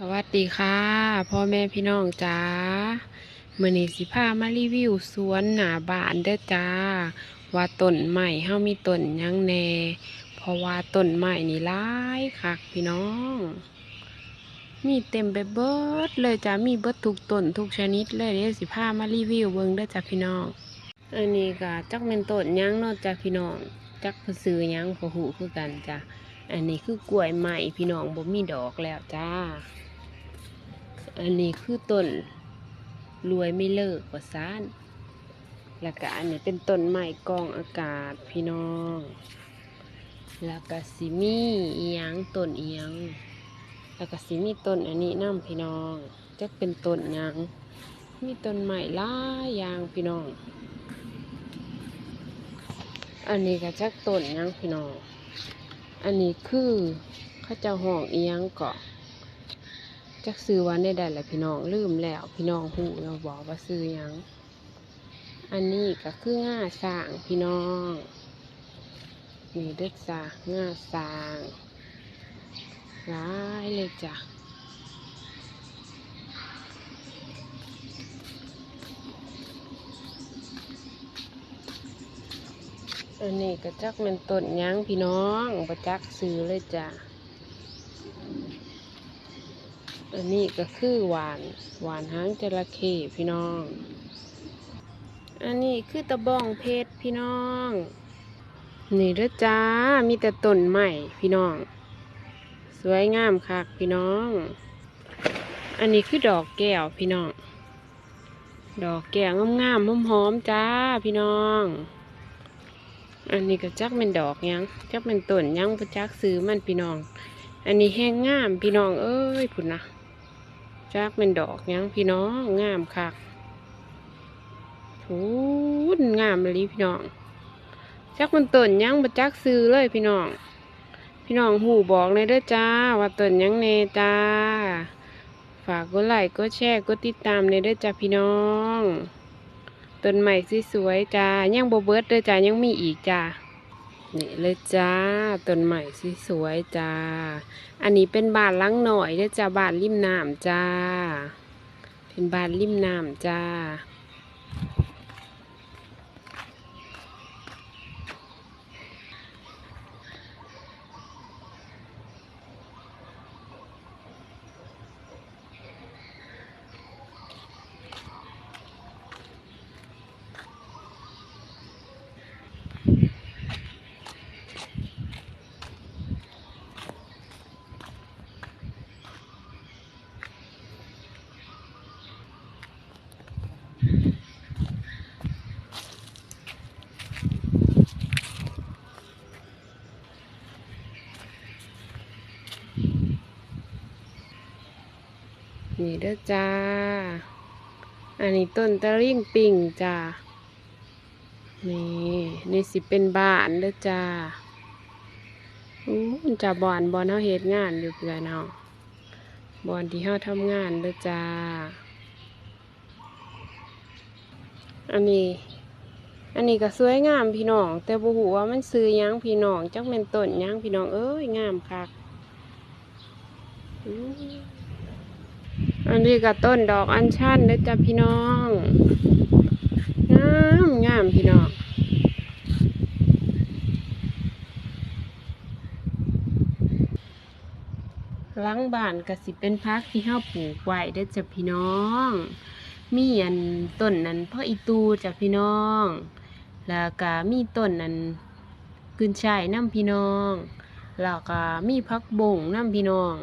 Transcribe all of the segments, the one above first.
สวัสดีค่ะพ่อแม่พี่น้องจ้ามื่อนี้สิพามารีวิวสวนหนาบานเด้อจ้า ว่าต้นใหม่เฮามีต้นยังแหน่เพราะว่าต้นใหม่นี่หลายคักพี่น้อง มีเต็มไปเบิดเลยจ้ามีเบิดทุกต้นทุกชนิดเลยเดี๋ยวสิพามารีวิวเบิ่งเด้อจ้าพี่น้องอันนี้ก็จักเป็นต้นยังเนาะจ้าพี่น้องจักเพิ่นซื้อยังพอหูคือกันจ้าอันนี้คือกล้วยใหม่พี่น้องบ่มีดอกแล้วจ้า อันนี้คือต้นรวยไม่เลิกว่าซานแล้วก็อันนี้เป็นต้นไม้กองอากาศพี่น้อง แล้วก็สิมีอียงต้นเอียง แล้วก็สิมีต้นอันนี้น้ำพี่น้องจะเป็นต้นยังมีต้นไม้หลายยางพี่น้อง อันนี้ก็จักต้นยังพี่น้อง อันนี้คือเข้าเจ้าห้องอียงเกาะ จักซื้อวันได้ใดแหละพี่น้องลืมแล้ว พี่น้องหูเราบอกว่าซื้อยัง อันนี้ก็คือง่าสร้างพี่น้องนี่เด็ดจ้าง่าสร้างร้ายเลยจ้ะอันนี้ก็จักเป็นต้นยังพี่น้องประจักซื้อเลยจ้ะ อันนี้ก็คือหวานหวานหางจระเข้พี่น้อง อันนี้คือตะบองเพชรพี่น้อง นี่เด้อจ้ามีแต่ต้นใหม่พี่น้อง สวยงามคักพี่น้อง อันนี้คือดอกแก้วพี่น้อง ดอกแก้วงามๆหอมๆจ้าพี่น้องอันนี้ก็จักเป็นดอกยังจักเป็นต้นยังประจักซื้อมันพี่น้อง อันนี้แห้งงามพี่น้องเอ้ยพุ่นนะ จักเป็นดอกยังพี่น้องงามคักพูนงามเลยพี่น้องจักมันต้นยังบ่จักซื้อเลยพี่น้อง พี่น้องหูบอกเลยเด้อจ้า ว่าต้นยังเนจ้า ฝากกดไลค์กดแชร์กดติดตามในเด้อจ้าพี่น้องต้นใหม่สวยๆจ้ายังโบเบิร์ดเด้อจ้ายังมีอีกจ้า นี่เลยจ้าต้นใหม่สวยๆจ้า อันนี้เป็นบานลังหน่อยเด้จ้าบานริมน้ำจ้า เป็นบานริมน้ำจ้า นี่เด้อจ้า อันนี้ต้นตะลิ่งปิ่งจ้า นี่นี่สิเป็นบ้านเด้อจ้าอู้มันจะบอนบอนเฮาเฮ็ดงานอยู่เพื่อนเฮาบอนที่เฮาทำงานเด้อจ้า อันนี้ อันนี้ก็สวยงามพี่น้อง แต่บ่ฮู้ว่ามันซื้อยังพี่น้องจักแม่นต้นยังพี่น้องเอ้ยงามคักอู้ อันนี้ก็ต้นดอกอัญชันเด้อจ้ะพี่น้อง งามงามพี่น้องหลังบ้านก็สิเป็นพักที่เฮาปลูกไว้เด้อจ้ะพี่น้อง มีอันต้นนั้นพ่ออีตูจ้ะพี่น้อง แล้วก็มีต้นนั้นขึ้นช่ายน้ำพี่น้อง แล้วก็มีพักบงน้ำพี่น้อง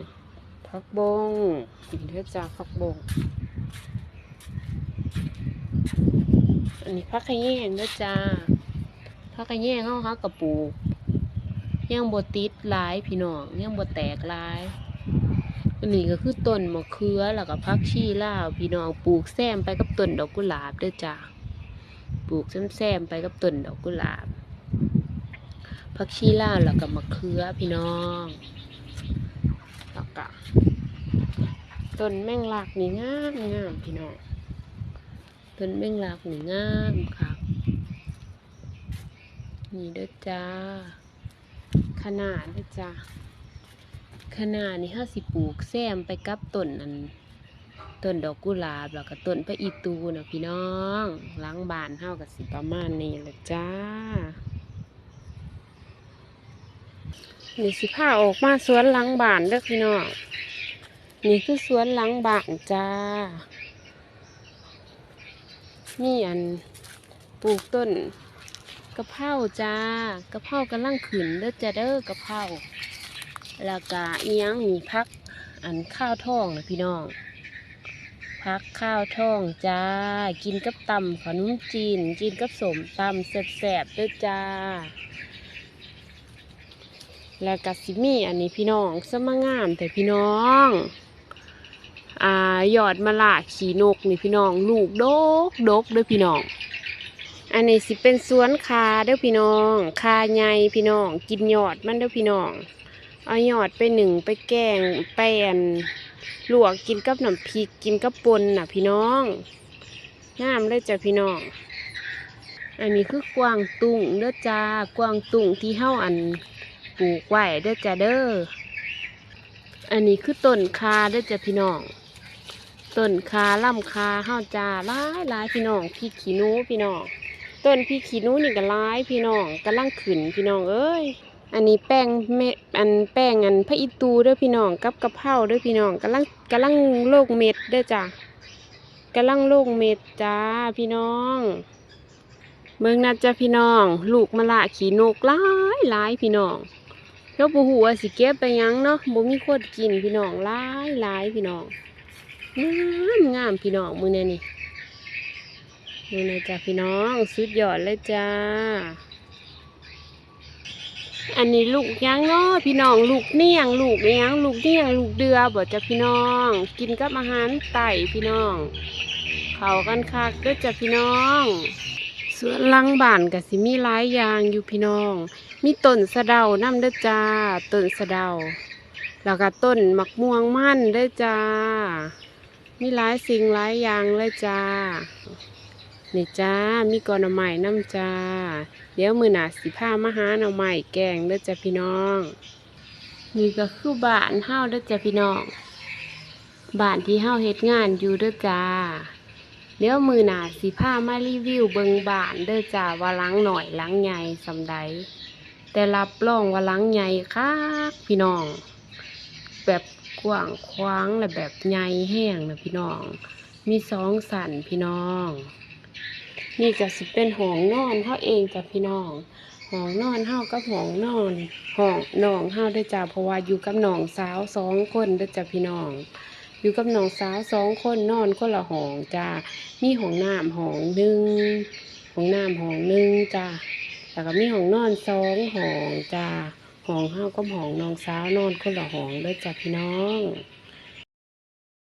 พักบงกินเทศจากพักบงอันนี้พักขะแยงเด้อจ้าพักขะแยงเขาเขากระปูยังบติดลายพี่น้องยังบแตกลายอันนี้ก็คือต้นมะเขือแล้วก็พักชีลาวพี่น้องปลูกแซมไปกับต้นดอกกุหลาบเด้อจ้าปลูกแซมๆไปกับต้นดอกกุหลาบพักชีลาวแล้วก็มะเขือพี่น้อง ก็ต้นแมงลักนี่งามงามพี่น้องต้นแมงลักนี่งามค่ะ นี่เด้อจ้าขนาดเด้อจ้าขนาดนี้เฮาสิบปลูกแซมไปกับต้นอันต้นดอกกุหลาบแล้วก็ต้นพระอีตูนะพี่น้องล้างบานเฮาก็สิประมาณนี้แหละจ้า นี่สิพาออกมาสวนหลังบ้านเด้อพี่น้องนี่คือสวนหลังบ้านจ้านี่อันปลูกต้นกะเพราจ้ากะเพรากำลังขึ้นเด้อจ้าเด้อกะเพราแล้วก็เอียงมีพักอันข้าวท่องนะพี่น้องพักข้าวท่องจ้า กินกับตำขนมจีน กินกับสมตำแซ่บๆเด้อจ้า แล้วก็สิมีอันนี้พี่น้องสมงามแต่พี่น้องอ่ายอดมะละขี่นกนี่พี่น้อง ลูกดกดกเด้อพี่น้อง อันนี้สิเป็นสวนคาเด้อพี่น้องคาใหญ่พี่น้อง กินยอดมันเด้อพี่น้อง เอายอดไปหนึ่งไปแกงไปอันลวกกินกับน้ำพริกกินกับปนน่ะพี่น้องงามเลยจ้ะพี่น้อง อันนี้คือกวางตุงเด้อจ้ากวางตุงที่เฮาอัน ปลูกไว้เด้อจ้าเด้อ อันนี้คือต้นคาเด้อจ้าพี่น้อง ต้นคาล่ำคาเฮาจ้าหลายหลายพี่น้องพี่ขี้นูพี่น้อง ต้นพี่ขี้นูนี่ก็หลายพี่น้องกำลังขึ้นพี่น้องเอ้ย อันนี้แป้งเม็ดอันแป้งอันพระอิตูเด้อพี่น้องกับกระเพราเด้อพี่น้องกำลังกำลังโลกเม็ดเด้อจ้ากำลังโลกเม็ดจ้าพี่น้องเบิ่งนะจ้าพี่น้อง ลูกมะละขี่นกหลายหลายพี่น้อง แล้วบ่ฮู้ว่าสิเก็บไปยังเนาะบ่มีคนกินพี่น้องหลายหลายพี่น้องงามงามพี่น้องมื้อนี้นี่มื้อนี้จ้าพี่น้องสุดยอดเลยจ้า อันนี้ลูกยังเนาะพี่น้องลูกเนียงลูกยังลูกเนียงลูกเดือบ่จ้าพี่น้อง กินกับอาหารไต่พี่น้องเขากันคักเด้อจ้าพี่น้องสวนลังบ้านก็สิมีหลายอย่างอยู่พี่น้อง มีต้นสะเดาน้ำเด้อจ้า ต้นสะเดา แล้วก็ต้นมักม่วงมั่นเด้อจ้า มีหลายสิ่งหลายอย่างเลยจ้า นี่จ้า มีกอนหน่อไม้น้ำจ้า เดี๋ยวมือหนาสิพามาหาหน่อไม้แกงเด้อจ้าพี่น้อง นี่ก็คือบ้านเฮาเด้อจ้าพี่น้อง บ้านที่เฮาเฮ็ดงานอยู่เด้อจ้าเดี๋ยวมือหนาสิพามารีวิวเบิงบานเด้อจ้าว่าลังหน่อยหลังใหญ่สำใด แต่รับรองว่าหลังใหญ่คักพี่น้อง แบบกว้างขวางและแบบใหญ่แห้งนะพี่น้อง มีสองสันพี่น้อง นี่ก็สิเป็นห้องนอนเฮาเองจ้ะพี่น้องห้องนอนเฮากับห้องนอนห้องน้องเฮาได้จ้ะเพราะว่าอยู่กับน้องสาวสองคนเด้จ้ะพี่น้อง อยู่กับน้องสาวสองคนนอนคนละห้องจ้ามีห้องน้ำห้องหนึ่งห้องน้ำห้องหนึ่งจ้า แล้วก็มีห้องนอนสองห้องจ้าห้องเฮาก็ห้องน้องสาวนอนคนละห้องด้วยจ้ะพี่น้อง